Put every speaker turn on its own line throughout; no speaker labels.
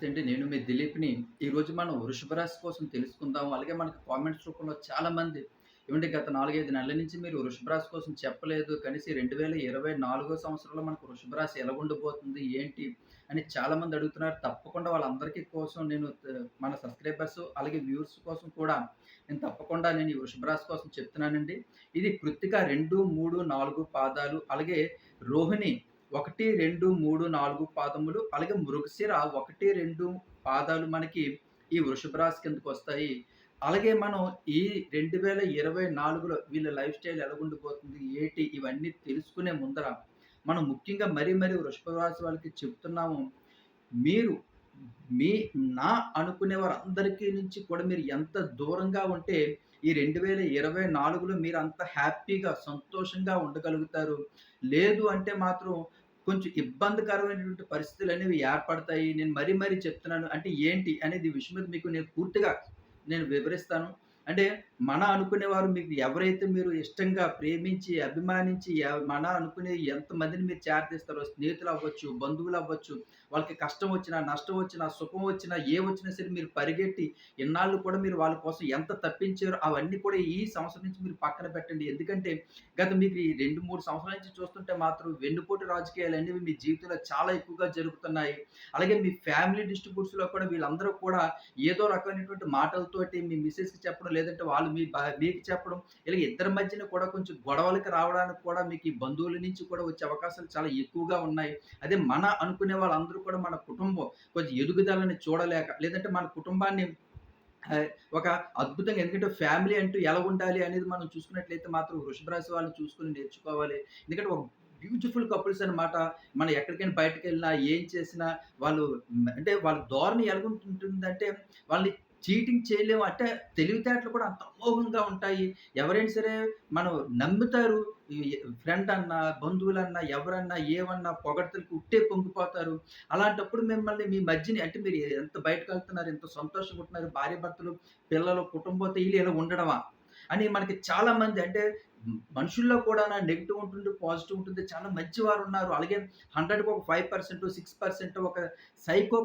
నమస్తే అండి. నేను మీ దిలీప్‌ని. ఈరోజు మనం వృషభ రాశి కోసం తెలుసుకుందాం. అలాగే మనకు కామెంట్స్ రూపంలో చాలామంది ఏమంటే గత 4, 5 నెలల నుంచి మీరు వృషభ రాశి కోసం చెప్పలేదు. కనీసం 2024 సంవత్సరంలో మనకు వృషభ రాశి ఎలాగుండబోతుంది? ఏంటి? అని చాలామంది అడుగుతున్నారు. తప్పకుండా వాళ్ళందరికీ కోసం నేను మన సబ్‌స్క్రైబర్స్ అలాగే వ్యూవర్స్ కోసం కూడా నేను తప్పకుండా నేను ఈ వృషభ రాశి కోసం చెప్తున్నానండి. ఇది కృత్తిక 2, 3, 4 పాదాలు అలాగే రోహిణి 1, 2, 3, 4 పాదములు అలాగే మృగశిర 1, 2 పాదాలు మనకి ఈ వృషభ రాశి కిందకొస్తాయి. అలాగే మనం ఈ 2024లో వీళ్ళ లైఫ్ స్టైల్ ఎలా ఉండిపోతుంది ఏంటి ఇవన్నీ తెలుసుకునే ముందర మనం ముఖ్యంగా మరీ మరీ వృషభ రాశి వాళ్ళకి చెప్తున్నాము. మీరు మీ నా అనుకునే వారందరికీ నుంచి కూడా మీరు ఎంత దూరంగా ఉంటే ఈ 2024లో మీరు అంత హ్యాపీగా, సంతోషంగా ఉండగలుగుతారు. లేదు అంటే మాత్రం కొంచెం ఇబ్బందికరమైనటువంటి పరిస్థితులు అనేవి ఏర్పడతాయి. నేను మరీ మరీ చెప్తున్నాను. అంటే ఏంటి? అనేది విషయం మీద మీకు నేను పూర్తిగా నేను వివరిస్తాను. అంటే మన అనుకునేవారు మీకు ఎవరైతే మీరు ఇష్టంగా ప్రేమించి, అభిమానించి మన అనుకునే ఎంతమందిని మీరు చేరదీస్తారో బంధువులు అవ్వచ్చు వాళ్ళకి కష్టం వచ్చినా, నష్టం వచ్చినా, సుఖం వచ్చినా, ఏమొచ్చినా సరే మీరు పరిగెట్టి ఇన్నాళ్ళు కూడా మీరు వాళ్ళ కోసం ఎంత తప్పించారో అవన్నీ కూడా ఈ సంవత్సరం నుంచి మీరు పక్కన పెట్టండి. ఎందుకంటే గత మీకు ఈ 2, 3 సంవత్సరాల నుంచి చూస్తుంటే మాత్రం వెన్నుపోటు రాజకీయాలనేవి మీ జీవితంలో చాలా ఎక్కువగా జరుగుతున్నాయి. అలాగే మీ ఫ్యామిలీ డిస్ట్రిబ్యూట్స్‌లో కూడా వీళ్ళందరూ కూడా ఏదో రకమైనటువంటి మాటలతోటి మీ మిసెస్‌కి చెప్పడం లేదంటే వాళ్ళు మీ మీకు చెప్పడం ఇలా ఇద్దరి మధ్యన కూడా కొంచెం గొడవలకి రావడానికి కూడా మీకు ఈ బంధువుల నుంచి కూడా వచ్చే అవకాశాలు చాలా ఎక్కువగా ఉన్నాయి. అదే మన అనుకునే వాళ్ళందరూ కూడా మన కుటుంబం కొంచెం ఎదుగుదలని చూడలేక లేదంటే మన కుటుంబాన్ని ఒక అద్భుతంగా ఎందుకంటే ఫ్యామిలీ అంటూ ఎలా ఉండాలి అనేది మనం చూసుకున్నట్లయితే మాత్రం వృషభ రాశి చూసుకుని నేర్చుకోవాలి. ఎందుకంటే ఒక బ్యూటిఫుల్ కపుల్స్ అన్నమాట. మనం ఎక్కడికైనా బయటకెళ్ళినా, ఏం చేసినా వాళ్ళు అంటే వాళ్ళ ధోరణి ఎలాగుంటుందంటే వాళ్ళని చీటింగ్ చేయలేము. అంటే తెలివితేటలు కూడా అంత అమోఘంగా ఉంటాయి. ఎవరైనా సరే మనం నమ్ముతారు. ఫ్రెండ్ అన్నా, బంధువులన్నా, ఎవరన్నా, ఏమన్నా పొగడ్తలకి ఉట్టే పొంగిపోతారు. అలాంటప్పుడు మిమ్మల్ని మీ మధ్యని అంటే మీరు ఎంత బయటకెళ్తున్నారు, ఎంత సంతోషంగా ఉంటున్నారు, భార్యాభర్తలు, పిల్లలు, కుటుంబంతో ఈళ్ళు ఇలా ఉండడమా? అని మనకి చాలామంది అంటే మనుషుల్లో కూడా నెగిటివ్ ఉంటుంది, పాజిటివ్ ఉంటుంది. చాలా మంచివారున్నారు. అలాగే 100కి ఒక 5%, 6% ఒక సైకో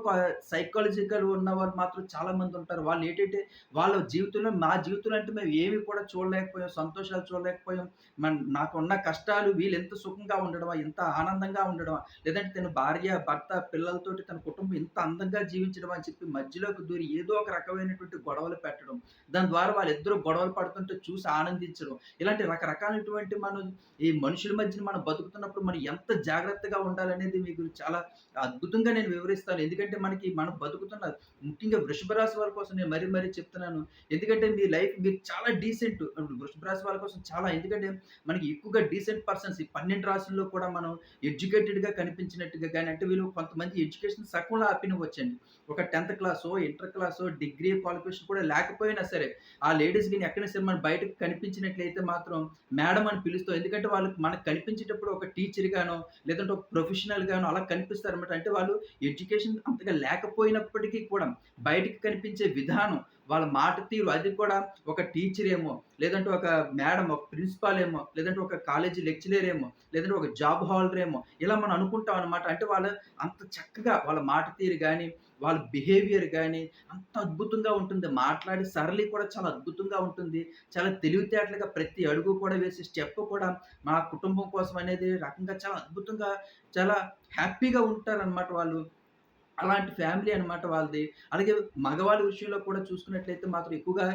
సైకాలజికల్ ఉన్నవారు మాత్రం చాలామంది ఉంటారు. వాళ్ళు ఏంటంటే వాళ్ళ జీవితంలో మా జీవితంలో అంటే మేము ఏమి కూడా చూడలేకపోయాం. సంతోషాలు చూడలేకపోయాం. నాకు నాకున్న కష్టాలు వీళ్ళు ఎంత సుఖంగా ఉండడమా? ఇంత ఆనందంగా ఉండడమా? లేదంటే తన భార్య, భర్త, పిల్లలతోటి తన కుటుంబం ఇంత అందంగా జీవించడం అని చెప్పి మధ్యలోకి దూరి ఏదో ఒక రకమైనటువంటి గొడవలు పెట్టడం. దాని ద్వారా వాళ్ళిద్దరూ గొడవలు పడుతుంటే చూసి ఆనందించడం. ఇలాంటి రకరకాలైనటువంటి మనం ఈ మనుషుల మధ్యన మనం బతుకుతున్నప్పుడు మనం ఎంత జాగ్రత్తగా ఉండాలనేది మీకు చాలా అద్భుతంగా నేను వివరిస్తాను. ఎందుకంటే మనకి మనం బతుకుతున్న ముఖ్యంగా వృషభ రాశి వారి కోసం నేను మరీ మరీ చెప్తున్నాను. ఎందుకంటే మీ లైఫ్ మీరు చాలా డీసెంట్ వృషభ రాశి వాళ్ళ కోసం చాలా ఎందుకంటే మనకి ఎక్కువగా డీసెంట్ పర్సన్స్ ఈ 12 రాశుల్లో కూడా మనం ఎడ్యుకేటెడ్‌గా కనిపించినట్టుగా కానీ అంటే వీళ్ళు కొంతమంది ఎడ్యుకేషన్ సగంలో ఆపినవచ్చండి. ఒక 10థ్ క్లాసో, ఇంటర్ క్లాసో, డిగ్రీ క్వాలిఫికేషన్ కూడా లేకపోయినా సరే ఆ లేడీస్ గాని ఎక్కడైనా సరే మనం బయటకు కనిపించినట్లయితే మాత్రం మేడం అని పిలుస్తాం. ఎందుకంటే వాళ్ళకి మనకు కనిపించేటప్పుడు ఒక టీచర్ గానో, లేదంటే ఒక ప్రొఫెషనల్ గానో అలా కనిపిస్తారనమాట. అంటే వాళ్ళు ఎడ్యుకేషన్ అంతగా లేకపోయినప్పటికీ కూడా బయటికి కనిపించే విధానం, వాళ్ళ మాట తీరు అది కూడా ఒక టీచర్ ఏమో, లేదంటే ఒక మేడం, ఒక ప్రిన్సిపాల్ ఏమో, లేదంటే ఒక కాలేజీ లెక్చరర్ ఏమో, లేదంటే ఒక జాబ్ హోల్డర్ ఏమో ఇలా మనం అనుకుంటాం అనమాట. అంటే వాళ్ళు అంత చక్కగా వాళ్ళ మాట తీరు కానీ వాళ్ళ బిహేవియర్ కానీ అంత అద్భుతంగా ఉంటుంది. మాట్లాడే సరళి కూడా చాలా అద్భుతంగా ఉంటుంది. చాలా తెలివితేటలుగా ప్రతి అడుగు కూడా వేసి స్టెప్ కూడా మా కుటుంబం కోసం అనేది రకంగా చాలా అద్భుతంగా చాలా హ్యాపీగా ఉంటారనమాట వాళ్ళు. అలాంటి ఫ్యామిలీ అనమాట వాళ్ళది. అలాగే మగవాళ్ళ విషయంలో కూడా చూసుకున్నట్లయితే మాత్రం ఎక్కువగా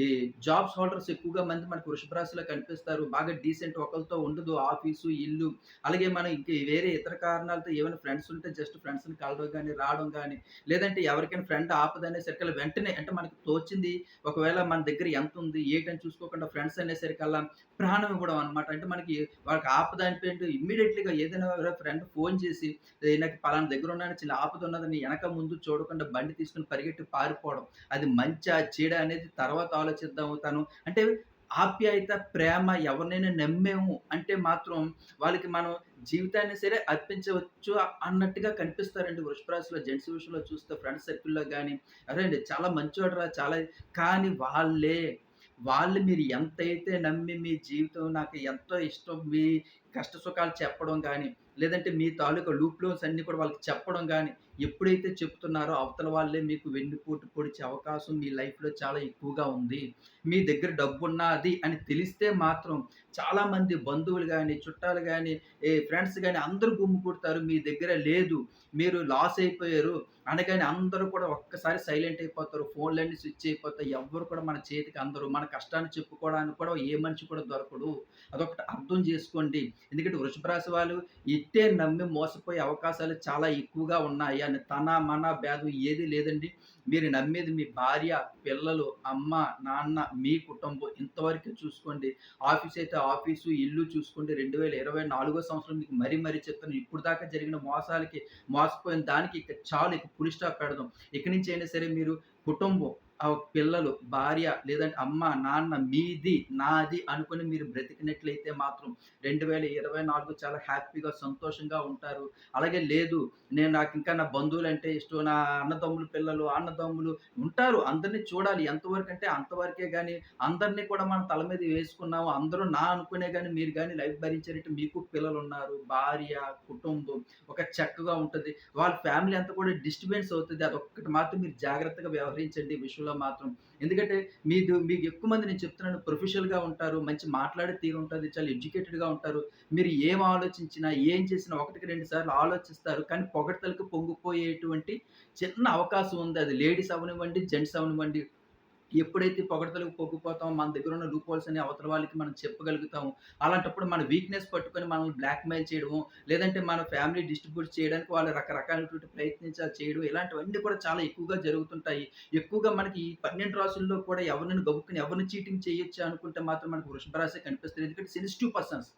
ఈ జాబ్స్ హోల్డర్స్ ఎక్కువగా మంది మనకు వృషభరాశిలో కనిపిస్తారు. బాగా డీసెంట్ ఒకరితో ఉండదు. ఆఫీసు, ఇల్లు అలాగే మనం ఇంక వేరే ఇతర కారణాలతో ఏమైనా ఫ్రెండ్స్ ఉంటే జస్ట్ ఫ్రెండ్స్‌ని కలవడం కానీ రావడం కానీ లేదంటే ఎవరికైనా ఫ్రెండ్ ఆపదనేసరికల్లా వెంటనే అంటే మనకు తోచింది ఒకవేళ మన దగ్గర ఎంత ఉంది ఏటని చూసుకోకుండా ఫ్రెండ్స్ అనేసరికల్లా ప్రాణం ఇవ్వడం అనమాట. అంటే మనకి వాళ్ళకి ఆపద అనిపోయింటే ఇమ్మీడియట్లీగా ఏదైనా ఫ్రెండ్ ఫోన్ చేసి నాకు పలానా దగ్గర ఉన్నాను. చిన్న ఆపద ఉన్నదని" వెనక ముందు చూడకుండా బండి తీసుకొని పరిగెట్టి పారిపోవడం. అది మంచా, చీడ అనేది తర్వాత ఆలోచిద్దాం తను అంటే ఆప్యాయత, ప్రేమ ఎవరినైనా నమ్మేము అంటే మాత్రం వాళ్ళకి మనం జీవితాన్ని సరే అర్పించవచ్చు అన్నట్టుగా కనిపిస్తారండి వృషభరాశిలో జెంట్స్ విషయంలో చూస్తే ఫ్రెండ్స్ సర్కిల్‌లో గాని, "అరేండి చాలా మంచివాడరా చాలా" కానీ వాళ్ళే వాళ్ళు మీరు ఎంతైతే నమ్మి మీ జీవితం నాకు ఎంతో ఇష్టం, మీ కష్ట సుఖాలు చెప్పడం కానీ లేదంటే మీ తాలూకా లూప్ లోన్స్ అన్నీ కూడా వాళ్ళకి చెప్పడం కానీ ఎప్పుడైతే చెప్తున్నారో అవతల వాళ్ళే మీకు వెన్నుపోటు పొడిచే అవకాశం మీ లైఫ్‌లో చాలా ఎక్కువగా ఉంది. మీ దగ్గర డబ్బు ఉన్నది అని తెలిస్తే మాత్రం చాలామంది బంధువులు కానీ చుట్టాలు కానీ ఏ ఫ్రెండ్స్ కానీ అందరూ గుమికూడతారు. మీ దగ్గర లేదు. మీరు లాస్ అయిపోయారు అనగానే అందరూ కూడా ఒక్కసారి సైలెంట్ అయిపోతారు. ఫోన్‌లన్నీ స్విచ్ అయిపోతాయి. ఎవ్వరు కూడా మన చేతికి అందరూ మన కష్టాన్ని చెప్పుకోవడానికి కూడా ఏ మనిషి కూడా దొరకడు. అదొకటి అర్థం చేసుకోండి. ఎందుకంటే వృషభరాశి వాళ్ళు ఇట్టే నమ్మి మోసపోయే అవకాశాలు చాలా ఎక్కువగా ఉన్నాయి. అని తన, మన భేదం ఏది లేదండి. మీరు నమ్మేది మీ భార్య, పిల్లలు, అమ్మ, నాన్న, మీ కుటుంబం ఇంతవరకు చూసుకోండి. ఆఫీస్ అయితే ఆఫీసు, ఇల్లు చూసుకోండి. 2024 సంవత్సరం మీకు మరీ మరీ చెప్తాను. ఇప్పుడు దాకా జరిగిన మోసాలకి, మోసపోయిన దానికి ఇక చాలు ఇక ఫుల్ స్టాప్ పెడదాం. ఇక నుంచి అయినా సరే మీరు కుటుంబం పిల్లలు, భార్య లేదంటే అమ్మ, నాన్న మీది, నాది అనుకుని మీరు బ్రతికినట్లయితే మాత్రం 2024 చాలా హ్యాపీగా, సంతోషంగా ఉంటారు. అలాగే లేదు నేను నాకు ఇంకా నా బంధువులంటే ఇష్టం. నా అన్నదమ్ములు పిల్లలు, అన్నదమ్ములు ఉంటారు. అందరిని చూడాలి. ఎంతవరకు అంటే అంతవరకే కానీ అందరిని కూడా మనం తల మీద వేసుకున్నాము. అందరూ నా అనుకునే కానీ మీరు కానీ లైఫ్ భరించేటట్టు మీకు పిల్లలు ఉన్నారు భార్య, కుటుంబం ఒక చక్కగా ఉంటుంది వాళ్ళ ఫ్యామిలీ అంతా కూడా డిస్టర్బెన్స్ అవుతుంది అదొక్కటి మాత్రం మీరు జాగ్రత్తగా వ్యవహరించండి విషయంలో మాత్రం. ఎందుకంటే మీరు మీకు ఎక్కువ మంది నేను చెప్తున్నాను ప్రొఫెషనల్‌గా ఉంటారు. మంచి మాట్లాడే తీరు ఉంటుంది చాలా ఎడ్యుకేటెడ్‌గా ఉంటారు. మీరు ఏం ఆలోచించినా, ఏం చేసినా ఒకటికి రెండు సార్లు ఆలోచిస్తారు. కానీ పొగడతలకు పొంగిపోయేటువంటి చిన్న అవకాశం ఉంది. అది లేడీస్ అవ్వనివ్వండి, జెంట్స్ అవ్వనివ్వండి. ఎప్పుడైతే పొగడతలకు పొంగిపోతామో మన దగ్గర ఉన్న లూప్ హోల్స్ అని అవతల వాళ్ళకి మనం చెప్పగలుగుతాము. అలాంటప్పుడు మన వీక్‌నెస్ పట్టుకొని మనల్ని బ్లాక్‌మెయిల్ చేయడము, లేదంటే మన ఫ్యామిలీ డిస్ట్రిబ్యూట్ చేయడానికి వాళ్ళు రకరకాలైనటువంటి ప్రయత్నించాలి చేయడం ఇలాంటివన్నీ కూడా చాలా ఎక్కువగా జరుగుతుంటాయి. ఎక్కువగా మనకి ఈ 12 రాసుల్లో కూడా ఎవరిని గబుక్కుని ఎవరిని చీటింగ్ చేయొచ్చు అనుకుంటే మాత్రం మనకు వృషభ రాశే కనిపిస్తది. ఎందుకంటే సెన్సిటివ్ పర్సన్స్.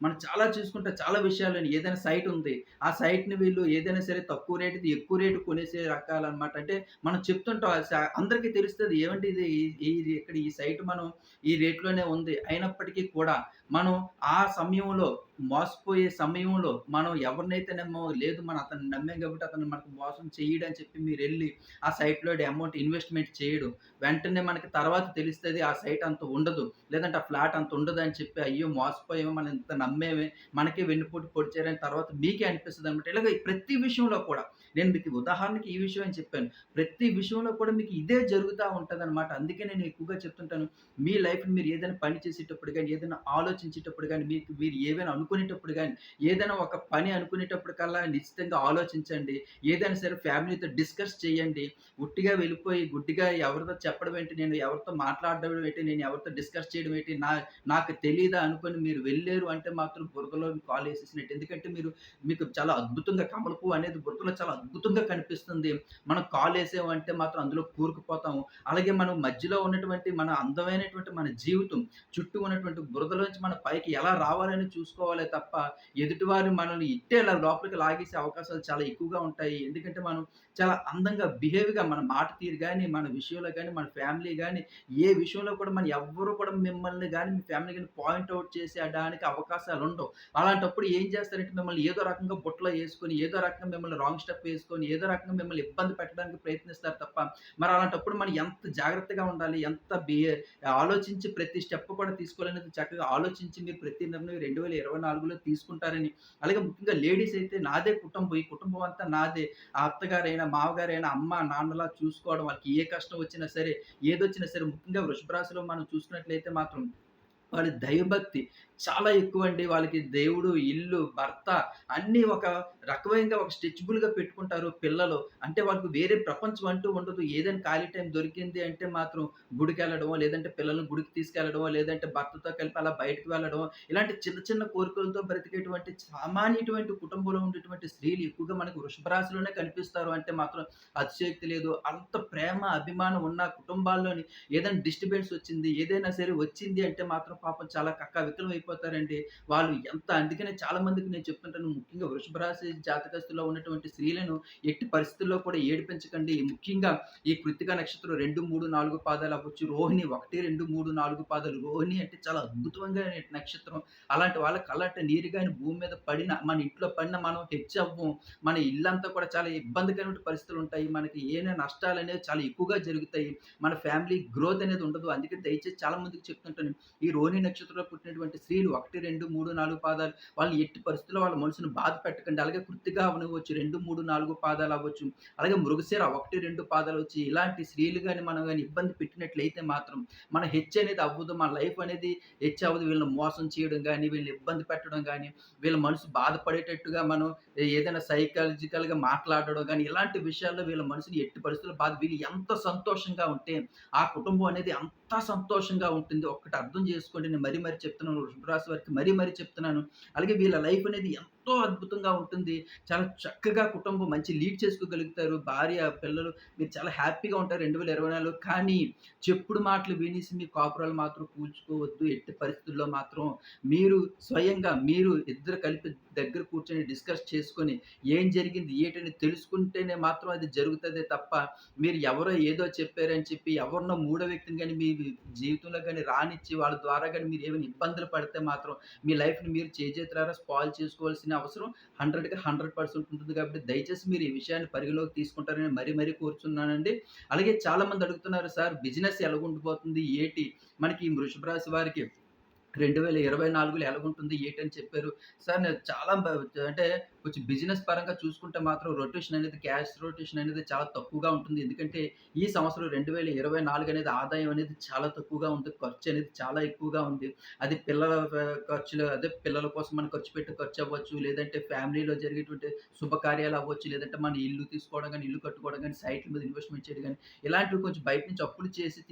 మనం చాలా చూసుకుంటే చాలా విషయాలని ఏదైనా సైట్ ఉంది. ఆ సైట్‌ని వీళ్ళు ఏదైనా సరే తక్కువ రేటుది ఎక్కువ రేటు కొనేసే రకాలన్నమాట అంటే మనం చెప్తుంటాం అందరికీ తెలుస్తుంది ఏమంటే ఇది ఈ ఇది ఇక్కడ ఈ సైట్ మనం ఈ రేట్‌లోనే ఉంది. అయినప్పటికీ కూడా మనం ఆ సమయంలో మోసపోయే సమయంలో మనం ఎవరినైతే నమ్మో లేదు మనం అతన్ని నమ్మాం కాబట్టి అతను మనకు మోసం చెయ్యడని చెప్పి మీరు వెళ్ళి ఆ సైట్‌లో అమౌంట్ ఇన్వెస్ట్‌మెంట్ చేయడం. వెంటనే మనకి తర్వాత తెలుస్తుంది ఆ సైట్ అంత ఉండదు. లేదంటే ఆ ఫ్లాట్ అంత ఉండదని చెప్పి అయ్యో! మోసపోయామో మనం ఇంత నమ్మేమే మనకే వెన్నుపోటు పొడిచారని తర్వాత మీకే అనిపిస్తుంది అనమాట ఇలాగ ప్రతి విషయంలో కూడా నేను మీకు ఉదాహరణకి ఈ విషయం అని చెప్పాను. ప్రతి విషయంలో కూడా మీకు ఇదే జరుగుతూ ఉంటుంది అనమాట అందుకే నేను ఎక్కువగా చెప్తుంటాను. మీ లైఫ్ మీరు ఏదైనా పని చేసేటప్పుడు కానీ ఏదైనా ఆలోచించేటప్పుడు కానీ మీకు మీరు ఏవైనా అనుకునేటప్పుడు కానీ ఏదైనా ఒక పని అనుకునేటప్పుడు కల్లా నిశ్చితంగా ఆలోచించండి. ఏదైనా సరే ఫ్యామిలీతో డిస్కస్ చేయండి. ఉట్టిగా వెళ్ళిపోయి గుడ్డిగా ఎవరితో చెప్పడం ఏంటి, నేను ఎవరితో మాట్లాడడం ఏంటి, నేను ఎవరితో డిస్కస్ చేయడం ఏంటి, నా నాకు తెలియదా అనుకుని మీరు వెళ్ళారు అంటే మాత్రం బురదలో కాలేసేసినట్టు. ఎందుకంటే మీరు మీకు చాలా అద్భుతంగా కమలపు అనేది బురదలో చాలా అద్భుతంగా కనిపిస్తుంది. మనం కాల్ వేసామంటే మాత్రం అందులో కూరుకుపోతాము. అలాగే మనం మధ్యలో ఉన్నటువంటి మన అందమైనటువంటి మన జీవితం చుట్టూ ఉన్నటువంటి బురదలోంచి మన పైకి ఎలా రావాలని చూసుకోవాలే తప్ప, ఎదుటివారు మనల్ని ఇట్టే లోపలికి లాగేసే అవకాశాలు చాలా ఎక్కువగా ఉంటాయి. ఎందుకంటే మనం చాలా అందంగా బిహేవ్‌గా మన మాట తీరు కానీ మన విషయంలో కానీ మన ఫ్యామిలీ కానీ ఏ విషయంలో కూడా మన ఎవ్వరు కూడా మిమ్మల్ని కానీ మీ ఫ్యామిలీ కానీ పాయింట్ చేసేయడానికి చేసేయడానికి అవకాశాలుండవు. అలాంటప్పుడు ఏం చేస్తారంటే మిమ్మల్ని ఏదో రకంగా బుట్టలో వేసుకొని ఏదో రకంగా మిమ్మల్ని రాంగ్ స్టెప్ వేసుకొని, ఏదో రకంగా మిమ్మల్ని ఇబ్బంది పెట్టడానికి ప్రయత్నిస్తారు తప్ప, మరి అలాంటప్పుడు మనం ఎంత జాగ్రత్తగా ఉండాలి, ఎంత బిహే ఆలోచించి ప్రతి స్టెప్ కూడా తీసుకోవాలనేది చక్కగా ఆలోచించి మీరు ప్రతి నిర్ణయం 2024లో తీసుకుంటారని, అలాగే ముఖ్యంగా లేడీస్ అయితే నాదే కుటుంబం, ఈ కుటుంబం అంతా నాదే. ఆ అత్తగారైనా, మామగారైనా, అమ్మ, నాన్నలా చూసుకోవడం, వాళ్ళకి ఏ కష్టం వచ్చినా సరే, ఏదొచ్చినా సరే ముఖ్యంగా వృషభ రాశిలో మనం చూసుకున్నట్లయితే మాత్రం వాళ్ళ దైవభక్తి చాలా ఎక్కువ అండి వాళ్ళకి దేవుడు, ఇల్లు, భర్త అన్నీ ఒక రకమైనగా ఒక స్ట్రెచ్బుల్గా పెట్టుకుంటారు పిల్లలు. అంటే వాళ్ళకి వేరే ప్రపంచం అంటూ ఉండదు. ఏదైనా ఖాళీ టైం దొరికింది అంటే మాత్రం గుడికెళ్ళడం లేదంటే పిల్లల్ని గుడికి తీసుకెళ్ళడమో, లేదంటే భర్తతో కలిపి అలా బయటకు వెళ్ళడమో, ఇలాంటి చిన్న చిన్న కోరికలతో బ్రతికేటువంటి సామాన్యటువంటి కుటుంబంలో ఉండేటువంటి స్త్రీలు ఎక్కువగా మనకు వృషభరాశిలోనే కనిపిస్తారు అంటే మాత్రం అతిశయోక్తి లేదు. అంత ప్రేమ, అభిమానం ఉన్న కుటుంబాల్లోని ఏదైనా డిస్టర్బెన్స్ వచ్చింది, ఏదైనా సరే వచ్చింది అంటే మాత్రం పాపం చాలా కక్క వికలం అయిపోతారండి. వాళ్ళు ఎంత అందుకనే చాలా మందికి నేను చెప్తుంటాను ముఖ్యంగా వృషభ రాశి జాతకస్తులో ఉన్నటువంటి స్త్రీలను ఎట్టి పరిస్థితుల్లో కూడా ఏడిపించకండి. ముఖ్యంగా ఈ కృత్తిక నక్షత్రం 2, 3, 4 పాదాలు అవ్వచ్చు. రోహిణి 1, 2, 3, 4 పాదాలు. రోహిణి అంటే చాలా అద్భుతంగా నక్షత్రం. అలాంటి వాళ్ళ కళ్ళట నీరు భూమి మీద పడిన, మన ఇంట్లో పడిన మనం హెచ్ అవ్వం. మన ఇల్లంతా కూడా చాలా ఇబ్బందికరమైన పరిస్థితులు ఉంటాయి మనకి ఏమైనా నష్టాలు అనేవి చాలా ఎక్కువగా జరుగుతాయి. మన ఫ్యామిలీ గ్రోత్ అనేది ఉండదు. అందుకే దయచేసి చాలా మందికి చెప్తుంటాను. ఈ రోహిణి నక్షత్రంలో పుట్టినటువంటి స్త్రీలు 1, 2, 3, 4 పాదాలు వాళ్ళు ఎట్టి పరిస్థితుల్లో వాళ్ళ మనసుని బాధ పెట్టకండి. అలాగే కృతిగా అవ్వనివ్వచ్చు 2, 3, 4 పాదాలు అవ్వచ్చు. అలాగే మృగశీర ఒకటి రెండు పాదాలు వచ్చి ఇలాంటి స్త్రీలు కానీ మనం కానీ ఇబ్బంది పెట్టినట్లయితే మాత్రం మన హెచ్ అనేది అవ్వదు. మన లైఫ్ అనేది హెచ్ అవ్వదు. వీళ్ళని మోసం చేయడం కానీ వీళ్ళని ఇబ్బంది పెట్టడం కానీ వీళ్ళ మనసు బాధపడేటట్టుగా మనం ఏదైనా సైకాలజికల్‌గా మాట్లాడడం కానీ ఇలాంటి విషయాల్లో వీళ్ళ మనసుని ఎట్టి పరిస్థితుల్లో బాధ వీళ్ళు ఎంత సంతోషంగా ఉంటే, ఆ కుటుంబం అనేది అంత సంతోషంగా ఉంటుంది. ఒక్కటి అర్థం చేసుకోండి. నేను మరీ మరీ చెప్తున్నాను. వృషభ రాశి వారికి మరీ మరీ చెప్తున్నాను. అలాగే వీళ్ళ లైఫ్ అనేది ఎంత ఎంతో అద్భుతంగా ఉంటుంది. చాలా చక్కగా కుటుంబం మంచి లీడ్ చేసుకోగలుగుతారు. భార్య, పిల్లలు మీరు చాలా హ్యాపీగా ఉంటారు 2024 కానీ చెప్పుడు మాటలు వినేసి మీ కాపురాలు మాత్రం కూల్చుకోవద్దు. ఎట్టి పరిస్థితుల్లో మాత్రం మీరు స్వయంగా మీరు ఇద్దరు కలిపి దగ్గర కూర్చొని డిస్కస్ చేసుకొని ఏం జరిగింది ఏటని తెలుసుకుంటేనే మాత్రం అది జరుగుతుంది తప్ప మీరు ఎవరో ఏదో చెప్పారని చెప్పి ఎవరినో మూడో వ్యక్తిని కానీ మీ జీవితంలో కానీ రానిచ్చి వాళ్ళ ద్వారా కానీ మీరు ఏమైనా ఇబ్బందులు పడితే మాత్రం మీ లైఫ్‌ని మీరు చేజేతులారా స్పాయిల్ చేసుకోవాల్సిన అవసరం 100కి 100% ఉంటుంది కాబట్టి దయచేసి మీరు ఈ విషయాన్ని పరిగణలోకి తీసుకుంటారని మరీ మరీ కోరుచున్నానండి. అలాగే చాలామంది అడుగుతున్నారు సార్ బిజినెస్ ఎలాగుండిపోతుంది? ఏటి? మనకి ఈ వృషభ రాశి వారికి 2024లో ఎలాగుంటుంది? ఏటని చెప్పారు. సార్ నేను చాలా అంటే కొంచెం బిజినెస్ పరంగా చూసుకుంటే మాత్రం రొటేషన్ అనేది క్యాష్ రొటేషన్ అనేది చాలా తక్కువగా ఉంటుంది. ఎందుకంటే ఈ సంవత్సరం 2024 అనేది ఆదాయం అనేది చాలా తక్కువగా ఉంది. ఖర్చు అనేది చాలా ఎక్కువగా ఉంది. అది పిల్లల ఖర్చులు అదే పిల్లల కోసం మనం ఖర్చు పెట్టే ఖర్చు అవ్వచ్చు. లేదంటే ఫ్యామిలీలో జరిగేటువంటి శుభకార్యాలు అవ్వచ్చు. లేదంటే మన ఇల్లు తీసుకోవడం కానీ ఇల్లు కట్టుకోవడం కానీ సైట్‌ల మీద ఇన్వెస్ట్‌మెంట్ చేయడం కానీ ఇలాంటివి కొంచెం బయట నుంచి అప్పులు చేసి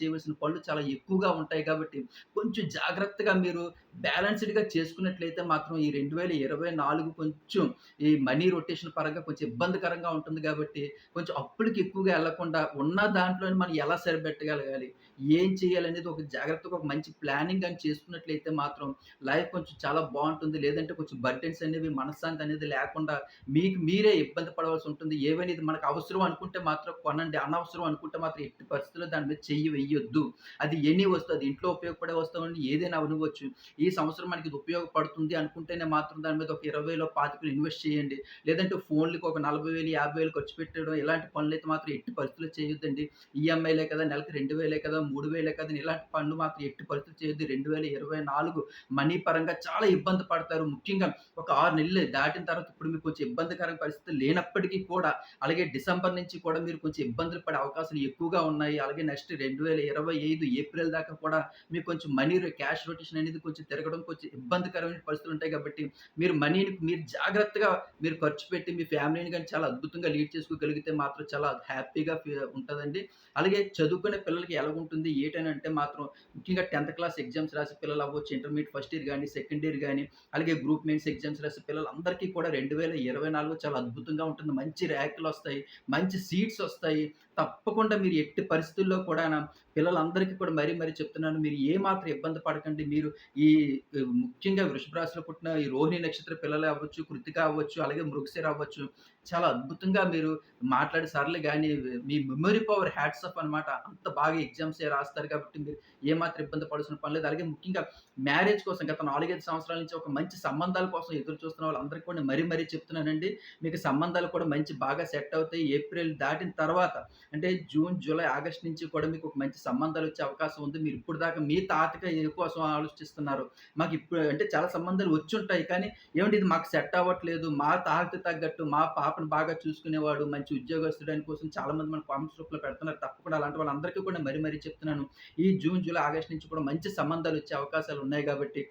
చేయవలసిన పనులు చాలా ఎక్కువగా ఉంటాయి కాబట్టి కొంచెం జాగ్రత్తగా మీరు బ్యాలెన్స్‌డ్‌గా చేసుకున్నట్లయితే మాత్రం ఈ 2024 కొంచెం ఈ మనీ రొటేషన్ పరంగా కొంచెం ఇబ్బందికరంగా ఉంటుంది కాబట్టి కొంచెం అప్పులకి ఎక్కువగా వెళ్ళకుండా ఉన్న దాంట్లోనే మనం ఎలా సరిపెట్టగలగాలి? ఏం చేయాలనేది ఒక జాగ్రత్తగా ఒక మంచి ప్లానింగ్ అని చేసుకున్నట్లయితే మాత్రం లైఫ్ కొంచెం చాలా బాగుంటుంది లేదంటే కొంచెం బర్డెన్స్ అనేవి మనశ్శాంతి అనేది లేకుండా మీకు మీరే ఇబ్బంది పడవలసి ఉంటుంది. ఏవైనా ఇది మనకు అవసరం అనుకుంటే మాత్రం కొనండి. అనవసరం అనుకుంటే మాత్రం ఎట్టి పరిస్థితుల్లో దాని మీద చెయ్యి వెయ్యొద్దు. అది ఎన్ని వస్తుంది అది ఇంట్లో ఉపయోగపడే వస్తువండి ఏదైనా అనవచ్చు ఈ సంవత్సరం మనకి ఇది ఉపయోగపడుతుంది అనుకుంటేనే మాత్రం దాని మీద ఒక 20లో 25లో ఇన్వెస్ట్ చేయండి. లేదంటే ఫోన్లకు ఒక నలభై వేలు యాభై వేలు ఖర్చు పెట్టడం ఇలాంటి పనులు అయితే మాత్రం ఎట్టి పరిస్థితుల్లో చేయొద్దండి. ఈఎంఐలే కదా! నెలకి 2,000 కదా! 3,000 కదా! ఇలాంటి పనులు మాత్రం ఎట్టి పరిస్థితుల్లో చేయొద్దు. 2024 మనీ పరంగా చాలా ఇబ్బంది పడతారు. ముఖ్యంగా ఒక ఆరు నెలలు దాటిన తర్వాత ఇప్పుడు మీకు కొంచెం ఇబ్బందికరమైన పరిస్థితి లేనప్పటికీ కూడా అలాగే డిసెంబర్ నుంచి కూడా మీరు కొంచెం ఇబ్బందులు పడే అవకాశాలు ఎక్కువగా ఉన్నాయి. అలాగే నెక్స్ట్ 2025 ఏప్రిల్ దాకా కూడా మీకు కొంచెం మనీ క్యాష్ రొటేషన్ అనేది కొంచెం తిరగడం కొంచెం ఇబ్బందికరమైన పరిస్థితులు ఉంటాయి కాబట్టి మీరు మనీని మీరు జాగ్రత్తగా మీరు ఖర్చు పెట్టి మీ ఫ్యామిలీని కానీ చాలా అద్భుతంగా లీడ్ చేసుకోగలిగితే మాత్రం చాలా హ్యాపీగా ఫీ ఉంటుందండి అలాగే చదువుకునే పిల్లలకి ఎలాగుంటుంది? ఏటనంటే మాత్రం ముఖ్యంగా 10థ్ క్లాస్ ఎగ్జామ్స్ రాసే పిల్లలు అవ్వచ్చు. ఇంటర్మీడియట్ ఫస్ట్ ఇయర్ కానీ సెకండ్ ఇయర్ కానీ అలాగే గ్రూప్ మెయిన్స్ ఎగ్జామ్స్ రాసే పిల్లలందరికీ కూడా 2024 చాలా అద్భుతంగా ఉంటుంది. మంచి ర్యాంకులొస్తాయి. మంచి సీట్స్ వస్తాయి తప్పకుండా మీరు ఎట్టి పరిస్థితుల్లో కూడా పిల్లలందరికీ కూడా మరీ మరీ చెప్తున్నాను. మీరు ఏమాత్రం ఇబ్బంది పడకండి. మీరు ఈ ముఖ్యంగా వృషభ రాశిలో పుట్టిన ఈ రోహిణి నక్షత్ర పిల్లలు అవ్వచ్చు, కృతిక అవ్వచ్చు, అలాగే మృగశిర అవ్వచ్చు. చాలా అద్భుతంగా మీరు మాట్లాడే సర్లే కానీ మీ మెమరీ పవర్ హ్యాట్స్ ఆఫ్ అనమాట. అంత బాగా ఎగ్జామ్స్ రాస్తారు కాబట్టి మీరు ఏమాత్రం ఇబ్బంది పడాల్సిన పని లేదు. అలాగే ముఖ్యంగా మ్యారేజ్ కోసం గత 4, 5 సంవత్సరాల నుంచి ఒక మంచి సంబంధాల కోసం ఎదురు చూస్తున్న వాళ్ళందరికీ కూడా మరీ మరీ చెప్తున్నానండి. మీకు సంబంధాలు కూడా మంచి బాగా సెట్ అవుతాయి. ఏప్రిల్ దాటిన తర్వాత అంటే జూన్, జూలై, ఆగస్ట్ నుంచి కూడా మీకు ఒక మంచి సంబంధాలు వచ్చే అవకాశం ఉంది. మీరు ఇప్పుడు దాకా మీ తాతగా కోసం ఆలోచిస్తున్నారు. మాకు ఇప్పుడు అంటే చాలా సంబంధాలు వచ్చుంటాయి. కానీ ఏమిటి ఇది మాకు సెట్ అవ్వట్లేదు. మా తాత తగ్గట్టు మా పాపను బాగా చూసుకునేవాడు, మంచి ఉద్యోగస్తుడు అని కోసం చాలామంది మన కామెంట్స్ గ్రూప్లో పెడుతున్నారు. తప్పకుండా అలాంటి వాళ్ళందరికీ కూడా మరీ మరీ చెప్తున్నాను. ఈ జూన్, జూలై, ఆగస్ట్ నుంచి కూడా మంచి సంబంధాలు వచ్చే అవకాశాలు ఉన్నాయి కాబట్టి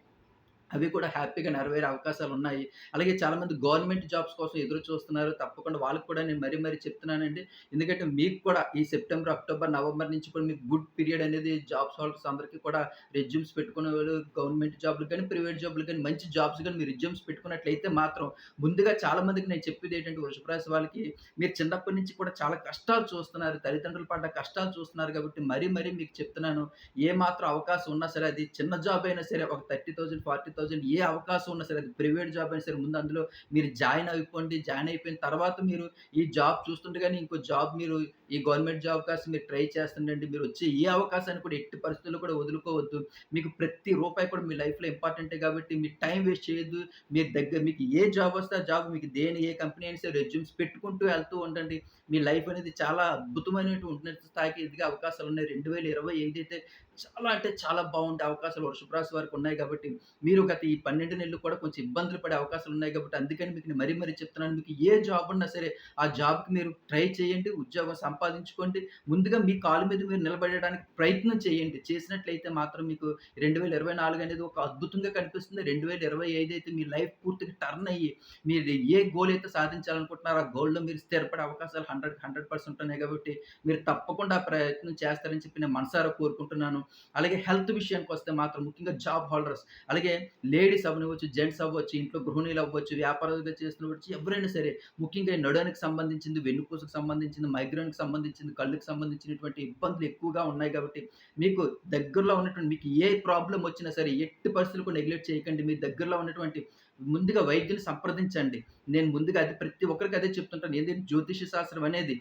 అవి కూడా హ్యాపీగా నెరవేరే అవకాశాలు ఉన్నాయి అలాగే చాలామంది గవర్నమెంట్ జాబ్స్ కోసం ఎదురు చూస్తున్నారు. తప్పకుండా వాళ్ళకి కూడా నేను మరీ మరీ చెప్తున్నానండి. ఎందుకంటే మీకు కూడా ఈ సెప్టెంబర్, అక్టోబర్, నవంబర్ నుంచి కూడా మీకు గుడ్ పీరియడ్ అనేది జాబ్స్ హోల్డర్స్ అందరికీ కూడా రెజ్యూమ్స్ పెట్టుకునేవాళ్ళు గవర్నమెంట్ జాబ్‌లు కానీ ప్రైవేట్ జాబ్‌లు కానీ మంచి జాబ్స్ కానీ మీరు రెజ్యూమ్స్ పెట్టుకున్నట్లయితే మాత్రం ముందుగా చాలా మందికి నేను చెప్పేది ఏంటంటే వృషభరాశి వాళ్ళకి మీరు చిన్నప్పటి నుంచి కూడా చాలా కష్టాలు చూస్తున్నారు. తల్లిదండ్రులు పడ్డ కష్టాలు చూస్తున్నారు కాబట్టి మరీ మరీ మీకు చెప్తున్నాను. ఏ మాత్రం అవకాశం ఉన్నా సరే అది చిన్న జాబ్ అయినా సరే ఒక 30,000, థౌసండ్ ఏ అవకాశం ఉన్నా సరే అది ప్రైవేట్ జాబ్ అయినా సరే ముందు అందులో మీరు జాయిన్ అయిపోండి. జాయిన్ అయిపోయిన తర్వాత మీరు ఈ జాబ్ చూస్తుండగానే ఇంకో జాబ్ మీరు ఈ గవర్నమెంట్ జాబ్ కోసం మీరు ట్రై చేస్తుండండి. మీరు వచ్చే ఏ అవకాశాన్ని కూడా ఎట్టి పరిస్థితుల్లో కూడా వదులుకోవద్దు. మీకు ప్రతి రూపాయి కూడా మీ లైఫ్లో ఇంపార్టెంటే కాబట్టి మీ టైం వేస్ట్ చేయొద్దు. మీరు దగ్గర మీకు ఏ జాబ్ వస్తే ఆ జాబ్ మీకు దేని ఏ కంపెనీ అయినా సరే రెజ్యూమ్స్ పెట్టుకుంటూ వెళ్తూ ఉండండి. మీ లైఫ్ అనేది చాలా అద్భుతమైనటువంటి ఉన్నత స్థాయికి ఎదిగే అవకాశాలు ఉన్నాయి. రెండు వేల ఇరవై ఏదైతే చాలా అంటే చాలా బాగుండే అవకాశాలు వృషభ రాశి వారికి ఉన్నాయి కాబట్టి మీరు గత ఈ పన్నెండు నెలలు కూడా కొంచెం ఇబ్బందులు పడే అవకాశాలు ఉన్నాయి కాబట్టి అందుకని మీకు నేను మరీ మరీ చెప్తున్నాను. మీకు ఏ జాబ్ ఉన్నా సరే ఆ జాబ్కి మీరు ట్రై చేయండి ఉద్యోగం సంపాదించుకోండి. ముందుగా మీ కాలు మీద మీరు నిలబడడానికి ప్రయత్నం చేయండి. చేసినట్లయితే మాత్రం మీకు రెండు వేల ఇరవై నాలుగు అనేది ఒక అద్భుతంగా కనిపిస్తుంది. రెండు వేల ఇరవై ఐదు అయితే మీ లైఫ్ పూర్తిగా టర్న్ అయ్యి మీరు ఏ గోల్ అయితే సాధించాలనుకుంటున్నారో ఆ గోల్లో మీరు స్థిరపడే అవకాశాలు హండ్రెడ్ హండ్రెడ్ పర్సెంట్ ఉన్నాయి కాబట్టి మీరు తప్పకుండా ఆ ప్రయత్నం చేస్తారని చెప్పి నేను మనసారా కోరుకుంటున్నాను. అలాగే హెల్త్ విషయానికి వస్తే మాత్రం ముఖ్యంగా జాబ్ హోల్డర్స్ అలాగే లేడీస్ అవ్వనివ్వచ్చు జెంట్స్ అవ్వచ్చు ఇంట్లో గృహిణీలు అవ్వచ్చు వ్యాపారాలుగా చేస్తున్నవచ్చు ఎవరైనా సరే ముఖ్యంగా నడవడానికి సంబంధించింది వెన్నుపూసకు సంబంధించింది మైగ్రేన్కి సంబంధించింది కళ్ళుకి సంబంధించినటువంటి ఇబ్బందులు ఎక్కువగా ఉన్నాయి కాబట్టి మీకు దగ్గరలో ఉన్నటువంటి మీకు ఏ ప్రాబ్లం వచ్చినా సరే ఎట్టి పరిస్థితులకు నెగ్లెక్ట్ చేయకండి. మీ దగ్గరలో ఉన్నటువంటి ముందుగా వైద్యుని సంప్రదించండి. నేను ముందుగా అది ప్రతి ఒక్కరికి అదే చెప్తుంటాను. ఏంటంటే జ్యోతిష శాస్త్రం అనేది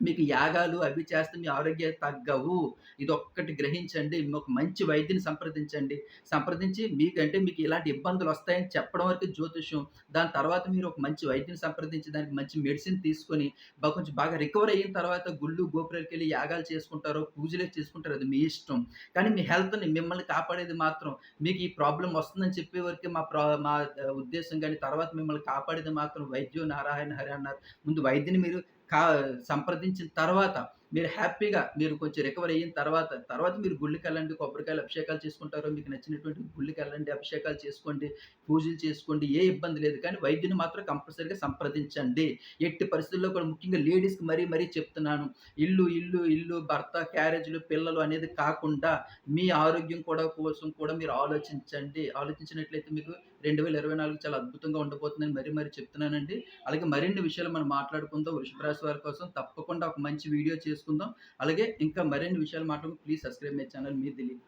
మీకు యాగాలు అవి చేస్తే మీ ఆరోగ్యం తగ్గవు. ఇది ఒక్కటి గ్రహించండి. ఒక మంచి వైద్యుని సంప్రదించండి. సంప్రదించి మీకంటే మీకు ఇలాంటి ఇబ్బందులు వస్తాయని చెప్పడం వరకు జ్యోతిష్యం. దాని తర్వాత మీరు ఒక మంచి వైద్యుని సంప్రదించి దానికి మంచి మెడిసిన్ తీసుకొని కొంచెం బాగా రికవర్ అయిన తర్వాత గుళ్ళు గోపురాలకి వెళ్ళి యాగాలు చేసుకుంటారో పూజలు చేసుకుంటారు అది మీ ఇష్టం. కానీ మీ హెల్త్ని మిమ్మల్ని కాపాడేది మాత్రం మీకు ఈ ప్రాబ్లం వస్తుందని చెప్పే వరకు మా ప్రా మా ఉద్దేశం. కానీ తర్వాత మిమ్మల్ని కాపాడేది మాత్రం వైద్యు నారాయణ హరి అన్నారు. ముందు వైద్యుని మీరు కా సంప్రదించిన తర్వాత మీరు హ్యాపీగా మీరు కొంచెం రికవర్ అయిన తర్వాత తర్వాత మీరు గుళ్ళకి వెళ్ళండి కొబ్బరికాయలు అభిషేకాలు చేసుకుంటారో మీకు నచ్చినటువంటి గుళ్ళకి వెళ్ళండి అభిషేకాలు చేసుకోండి పూజలు చేసుకోండి ఏ ఇబ్బంది లేదు. కానీ వైద్యుని మాత్రం కంపల్సరీగా సంప్రదించండి. ఎట్టి పరిస్థితుల్లో కూడా ముఖ్యంగా లేడీస్కి మరీ మరీ చెప్తున్నాను. ఇల్లు ఇల్లు ఇల్లు భర్త క్యారేజీలు పిల్లలు అనేది కాకుండా మీ ఆరోగ్యం కూడా కోసం కూడా మీరు ఆలోచించండి. ఆలోచించినట్లయితే మీకు రెండు వేల ఇరవై నాలుగు చాలా అద్భుతంగా ఉండబోతుందని మరీ మరీ చెప్తున్నానండి. అలాగే మరిన్ని విషయాలు మనం మాట్లాడుకుందాం. వృషభ రాశి వారి కోసం తప్పకుండా ఒక మంచి వీడియో చేసుకుందాం. అలాగే ఇంకా మరిన్ని విషయాలు మాట్లాడుకుందాం. ప్లీజ్ సబ్స్క్రైబ్ మై ఛానల్ మీ దిలీప్